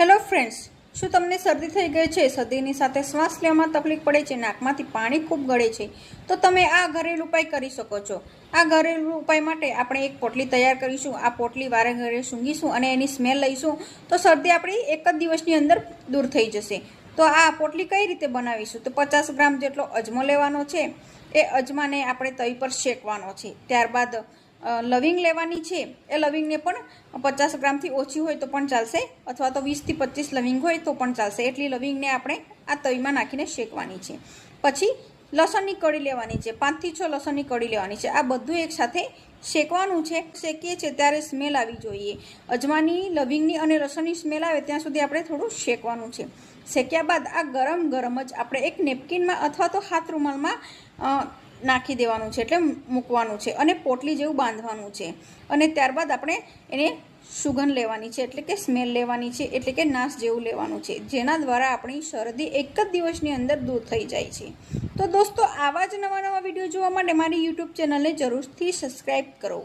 Hello friends શું તમને શરદી થઈ ગઈ છે? શરદીની સાથે શ્વાસ લેવામાં તકલીફ પડે છે? નાકમાંથી પાણી ખૂબ ગળે છે? તો તમે આ ઘરેલું ઉપાય કરી શકો છો. આ ઘરેલું ઉપાય માટે આપણે એક પોટલી તૈયાર કરીશું. આ પોટલી વારે ઘરે સૂંઘીશું અને એની સ્મેલ લઈશું. તો શરદી આપણી એક જ દિવસની અંદર દૂર થઈ જશે. તો આ પોટલી કઈ રીતે બનાવીશું? તો પચાસ ગ્રામ જેટલો અજમો લેવાનો છે. એ અજમાને આપણે તવી પર શેકવાનો છે. ત્યારબાદ લવિંગ લેવાની છે, એ લવિંગને પણ પચાસ ગ્રામથી ઓછી હોય તો પણ ચાલશે, અથવા તો વીસથી પચીસ લવિંગ હોય તો પણ ચાલશે. એટલી લવિંગને આપણે આ તવીમાં નાખીને શેકવાની છે. પછી લસણની કળી લેવાની છે, પાંચથી છ લસણની કળી લેવાની છે. આ બધું એકસાથે શેકવાનું છે, શેકીએ છીએ ત્યારે સ્મેલ આવી જોઈએ. અજમાની, લવિંગની અને લસણની સ્મેલ આવે ત્યાં સુધી આપણે થોડું શેકવાનું છે. શેક્યા બાદ આ ગરમ ગરમ જ આપણે એક નેપકિનમાં અથવા તો હાથ રૂમાલમાં નાખી દેવાનું છે, એટલે મૂકવાનું છે અને પોટલી જેવું બાંધવાનું છે. અને ત્યારબાદ આપણે એને સુગંધ લેવાની છે, એટલે કે સ્મેલ લેવાની છે, એટલે કે નાશ જેવું લેવાનું છે. જેના દ્વારા આપણી શરદી એક જ દિવસની અંદર દૂર થઈ જાય છે. તો દોસ્તો, આવા જ નવા નવા વીડિયો જોવા માટે મારી યુટ્યુબ ચેનલને જરૂરથી સબસ્ક્રાઈબ કરો.